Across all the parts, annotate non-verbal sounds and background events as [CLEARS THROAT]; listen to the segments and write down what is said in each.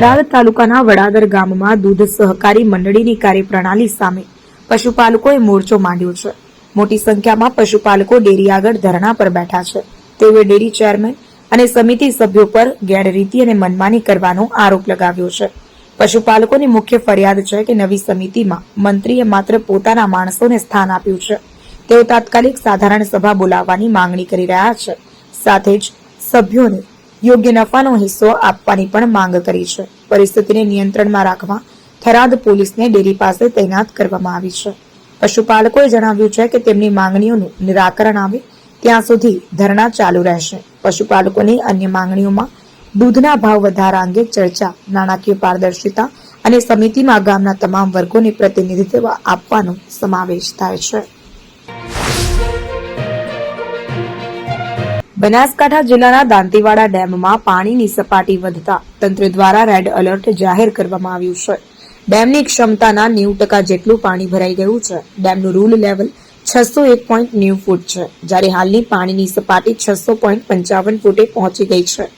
દાહોદ તાલુકાના વડાદર ગામમાં દૂધ સહકારી મંડળીની કાર્યપ્રણાલી સામે પશુપાલકોએ મોરચો માંડ્યો છે. મોટી સંખ્યામાં પશુપાલકો ડેરી આગળ ધરણા પર બેઠા છે. તેઓએ ડેરી ચેરમેન અને સમિતિ સભ્યો પર ગેરરીતિ અને મનમાની કરવાનો આરોપ લગાવ્યો છે. પશુપાલકોની મુખ્ય ફરિયાદ છે કે નવી સમિતિમાં મંત્રીએ માત્ર પોતાના માણસોને સ્થાન આપ્યું છે. તેઓ તાત્કાલિક સાધારણ સભા બોલાવવાની માંગણી કરી રહ્યા છે. સાથે જ સભ્યોને યોગ્ય નફાનો હિસ્સો આપવાની પણ માંગ કરી છે. પરિસ્થિતિને નિયંત્રણમાં રાખવા થરાદ પોલીસને ડેરી પાસે તૈનાત કરવામાં આવી છે. પશુપાલકોએ જણાવ્યું છે કે તેમની માંગણીઓનું નિરાકરણ આવે ત્યાં સુધી ધરણા ચાલુ રહેશે. પશુપાલકોની અન્ય માંગણીઓમાં દૂધના ભાવ વધારા અંગે ચર્ચા, નાણાકીય પારદર્શિતા અને સમિતિમાં ગામના તમામ વર્ગોને પ્રતિનિધિત્વ આપવાનો સમાવેશ થાય છે. બનાસકાંઠા જિલ્લાના દાંતીવાડા ડેમમાં પાણીની સપાટી વધતા તંત્ર દ્વારા રેડ એલર્ટ જાહેર કરવામાં આવ્યું છે. ડેમની ક્ષમતાના નેવું ટકા જેટલું પાણી ભરાઈ ગયું છે. ડેમનું રૂલ લેવલ છસો એક પોઈન્ટ નેવું ફૂટ છે, જ્યારે હાલની પાણીની સપાટી છસો પોઈન્ટ પંચાવન ફૂટે પહોંચી ગઈ છે.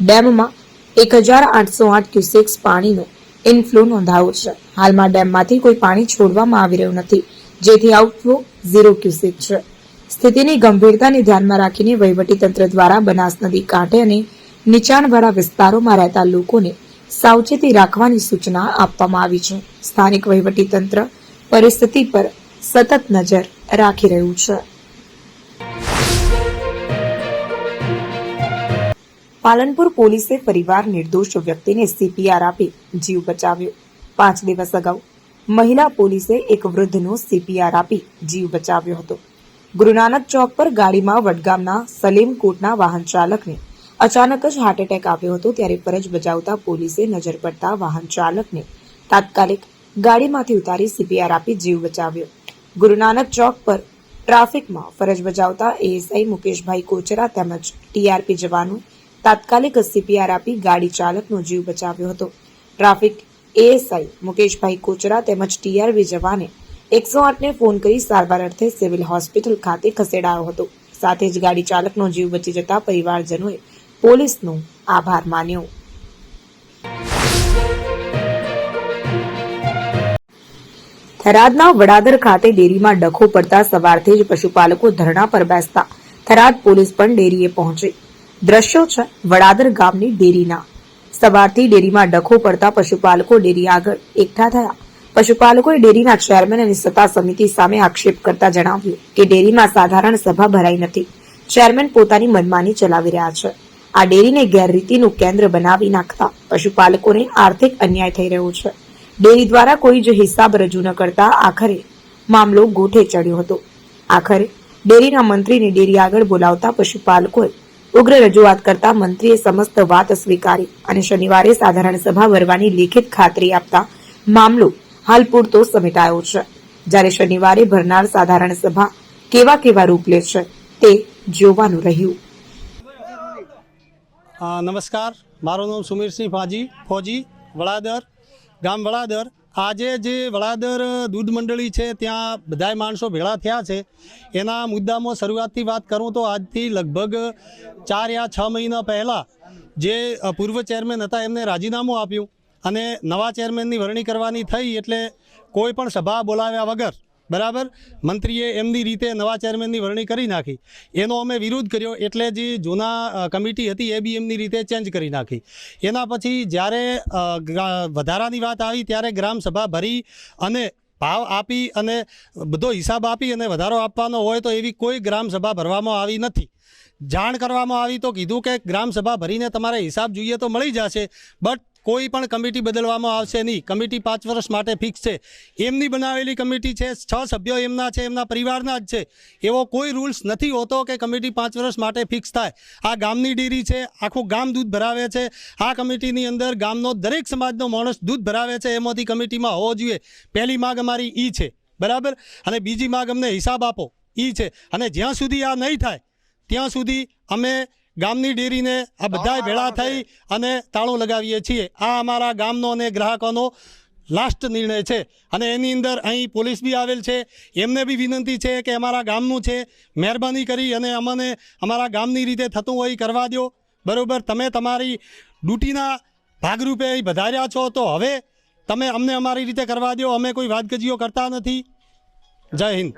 ડેમમાં એક હજાર આઠસો આઠ ક્યુસેક્સ પાણીનો ઇનફ્લો નોંધાયો છે. હાલમાં ડેમમાંથી કોઈ પાણી છોડવામાં આવી રહ્યું નથી, જેથી આઉટફ્લો ઝીરો ક્યુસેક છે. સ્થિતિની ગંભીરતાને ધ્યાનમાં રાખીને વહીવટીતંત્ર દ્વારા બનાસ નદી કાંઠે અને નીચાણવાળા વિસ્તારોમાં રહેતા લોકોને સાવચેતી રાખવાની સૂચના આપવામાં આવી છે. સ્થાનિક વહીવટીતંત્ર પરિસ્થિતિ પર સતત નજર રાખી રહ્યું છે. પાલનપુર પોલીસે પરિવાર નિર્દોષ વ્યક્તિને સીપીઆર આપી જીવ બચાવ્યો. પાંચ દિવસ અગાઉ મહિલા પોલીસે એક વૃદ્ધનો સીપીઆર આપી જીવ બચાવ્યો હતો. ગુરુનાનક ચોક પર ગાડીમાં વડગામના સલીમ કોટના વાહન ચાલકને અચાનક જ હાર્ટ એટેક આવ્યો હતો ત્યારે ફરજ બજાવતા પોલીસે નજર પડતા વાહન ચાલકને તાત્કાલિક ગાડીમાંથી ઉતારી સીપીઆર આપી જીવ બચાવ્યો. ગુરુનાનક ચોક પર ટ્રાફિકમાં ફરજ બજાવતા એએસઆઈ મુકેશભાઈ કોચરા તેમજ ટીઆરપી જવાનો તાત્કાલિક સીપીઆર આપી ગાડી ચાલકનો જીવ બચાવ્યો હતો. ટ્રાફિક એએસઆઈ મુકેશભાઈ કોચરા તેમજ ટીઆરપી જવાને એકસો આઠને ફોન કરી સારવાર અર્થે સિવિલ હોસ્પિટલ ખાતે ખસેડાયો હતો. સાથે જ ગાડી ચાલકનો જીવ બચી જતા પરિવારજનોએ પોલીસનો આભાર માન્યો. થરાદના વડાદર ખાતે ડેરીમાં ડખો પડતા સવારથી જ પશુપાલકો ધરણા પર બેસતા થરાદ પોલીસ પણ ડેરીએ પહોંચી. દ્રશ્યો છે વડાદર ગામની ડેરીના. સવારથી ડેરીમાં ડખો પડતા પશુપાલકો ડેરી આગળ એકઠા થયા. પશુપાલકોએ ડેરીના ચેરમેન અને સત્તા સમિતિ સામે આક્ષેપ કરતા જણાવ્યું કે ડેરીમાં સાધારણ સભા ભરાઈ નથી. ચેરમેન પોતાની મનમાની ચલાવી રહ્યા છે. આ ડેરીને ગેરરીતિનું કેન્દ્ર બનાવી નાખતા પશુપાલકોને આર્થિક અન્યાય થઈ રહ્યો છે. ડેરી દ્વારા કોઈ જ હિસાબ રજૂ ન કરતા આખરે મામલો ગોઠે ચડ્યો હતો. આખરે ડેરીના મંત્રીને ડેરી આગળ બોલાવતા પશુપાલકોએ ઉગ્ર રજૂઆત કરતા મંત્રીએ સમસ્ત વાત સ્વીકારી અને શનિવારે સાધારણ સભા ભરવાની લેખિત ખાતરી આપતા મામલો હાલ પૂરતો સમેટાયો છે. જ્યારે શનિવારે ભરનાર સાધારણ સભા કેવા કેવા રૂપ લે છે તે જોવાનું રહ્યું. નમસ્કાર. મારું નામ સુમીરસિંહ ફાજી, ફોજી, વડાદર, ગામ વડાદર. આજે જે વડાદર દૂધ મંડળી છે, ત્યાં બધાય માણસો ભેળા થયા છે. એના મુદ્દામાં શરૂઆતથી વાત કરું તો આજથી લગભગ ચાર યા છ મહિના પહેલાં જે પૂર્વ ચેરમેન હતા, એમને રાજીનામું આપ્યું. અને નવા ચેરમેનની વરણી કરવાની થઈ એટલે કોઈ પણ સભા બોલાવ્યા વગર, બરાબર? મંત્રીએ એમની રીતે નવા ચેરમેનની વરણી કરી નાખી. એનો અમે વિરોધ કર્યો એટલે જે જૂના કમિટી હતી એ બી એમની રીતે ચેન્જ કરી નાખી. એના પછી જ્યારે વધારાની વાત આવી ત્યારે ગ્રામસભા ભરી અને ભાવ આપી અને બધો હિસાબ આપી અને વધારો આપવાનો હોય તો એવી કોઈ ગ્રામસભા ભરવામાં આવી નથી. જાણ કરવામાં આવી તો કીધું કે ગ્રામસભા ભરીને તમારે હિસાબ જોઈએ તો મળી જશે, બટ કોઈ પણ કમિટી બદલવામાં આવશે નહીં. કમિટી પાંચ વર્ષ માટે ફિક્સ છે. એમની બનાવેલી કમિટી છે, છ સભ્યો એમના છે, એમના પરિવારના જ છે. એવો કોઈ રૂલ્સ નથી હોતો કે કમિટી પાંચ વર્ષ માટે ફિક્સ થાય. આ ગામની ડેરી છે, આખું ગામ દૂધ ભરાવે છે. આ કમિટીની અંદર ગામનો દરેક સમાજનો માણસ દૂધ ભરાવે છે, એમાંથી કમિટીમાં હોવો જોઈએ. પહેલી માગ અમારી ઈ છે. બરાબર? અને બીજી માગ અમને હિસાબ આપો. ઈ છે. અને જ્યાં સુધી આ નહીં થાય, ત્યાં સુધી અમે ગામની ડેરીને આ બધા ભેળા થઈ અને તાળું લગાવીએ છીએ. આ અમારા ગામનો અને ગ્રાહકોનો લાસ્ટ નિર્ણય છે. અને એની અંદર અહીં પોલીસ બી આવેલ છે. એમને બી વિનંતી છે કે અમારા ગામનું છે મહેરબાની કરી અને અમને અમારા ગામની રીતે થતું હોય એ કરવા દો બરાબર તમે તમારી ડ્યુટીના ભાગરૂપે અહીં વધાર્યા છો તો હવે તમે અમને અમારી રીતે કરવા દો અમે કોઈ વાદગજીઓ કરતા નથી. જય હિન્દ.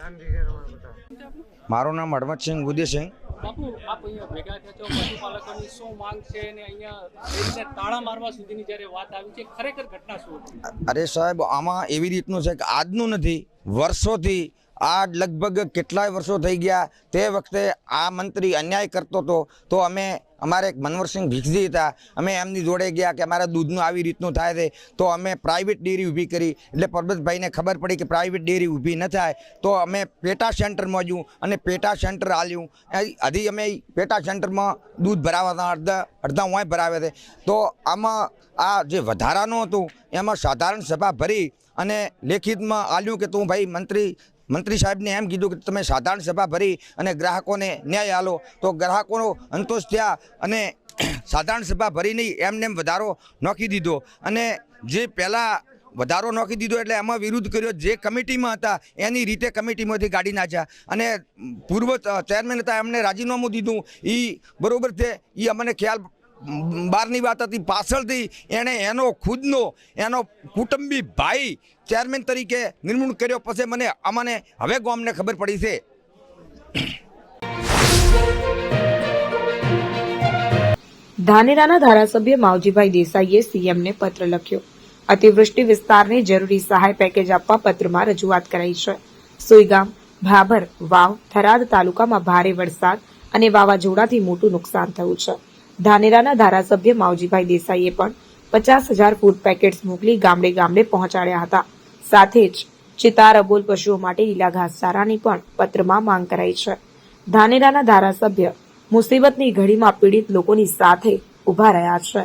મારું નામ હડમતસિંહ ગુદેસિંહ. બાપુ આપ અહીંયા ભેગા થયા છો, પશુપાલકોની શું માંગ છે અને અહીંયા રેલને તાળા મારવા સુધીની જ્યારે વાત આવી છે, ખરેખર ઘટના શું અરે સાહેબ, આમાં એવી રીતનું છે કે આજનું નથી, વર્ષોથી આ લગભગ કેટલાય વર્ષો થઈ ગયા. તે વખતે આ મંત્રી અન્યાય કરતો હતો, તો અમે, અમારે એક મનવરસિંહ ભીખજી હતા. અમે એમની જોડે ગયા કે અમારા દૂધનું આવી રીતનું થાય છે. તો અમે પ્રાઇવેટ ડેરી ઊભી કરી. એટલે પરબતભાઈને ખબર પડી કે પ્રાઇવેટ ડેરી ઊભી ન થાય. તો અમે પેટા સેન્ટરમાં જયું અને પેટા સેન્ટર આલ્યું. હજી અમે પેટા સેન્ટરમાં દૂધ ભરાવા હતા. અડધા અડધા વાંય ભરાવે છે. તો આમાં આ જે વધારાનું હતું, એમાં સાધારણ સભા ભરી અને લેખિતમાં આલ્યું કે તું ભાઈ મંત્રી મંત્રી સાહેબને એમ કીધું કે તમે સાધારણ સભા ભરી અને ગ્રાહકોને ન્યાય આલો. તો ગ્રાહકોનો સંતોષ થયા અને [CLEARS THROAT] સાધારણ સભા ભરી નહીં એમને એમ વધારો નોખી દીધો. અને જે પહેલાં વધારો નોખી દીધો એટલે એમાં વિરુદ્ધ કર્યો. જે કમિટીમાં હતા, એની રીતે કમિટીમાંથી કાઢી નાખ્યા. અને પૂર્વ ચેરમેન હતા, એમને રાજીનામું દીધું. એ બરાબર છે. એ અમને ખ્યાલ બહારની વાત હતી, પાછળથી એણે એનો ખુદનો, એનો કુટુંબી ભાઈ ચેરમેન તરીકે નિર્મૂળ કર્યો. પછી મને અમને હવે ગામને ખબર પડી છે. ધાનેરાના ધારાસભ્ય માવજીભાઈ દેસાઈએ સીએમને પત્ર લખ્યો. અતિવૃષ્ટિ વિસ્તારને જરૂરી સહાય પેકેજ આપવા પત્રમાં રજૂઆત કરાઈ છે. સુઈગામ, ભાભર, વાવ, થરાદ તાલુકામાં ભારે વરસાદ અને વાવાઝોડાથી મોટું નુકસાન થયું છે. ધાનેરાના ધારાસભ્ય માવજીભાઈ દેસાઈએ પણ પચાસ હજાર ફૂડ પેકેટ્સ મોકલી ગામડે ગામડે પહોંચાડ્યા હતા. સાથે જ ચિતાર અબોલ પશુઓ માટે લીલા ઘાસચારાની પણ પત્રમાં માંગ કરાઈ છે. ધાનેરાના ધારાસભ્ય મુસીબતની ઘડીમાં પીડિત લોકોની સાથે ઊભા રહ્યા છે.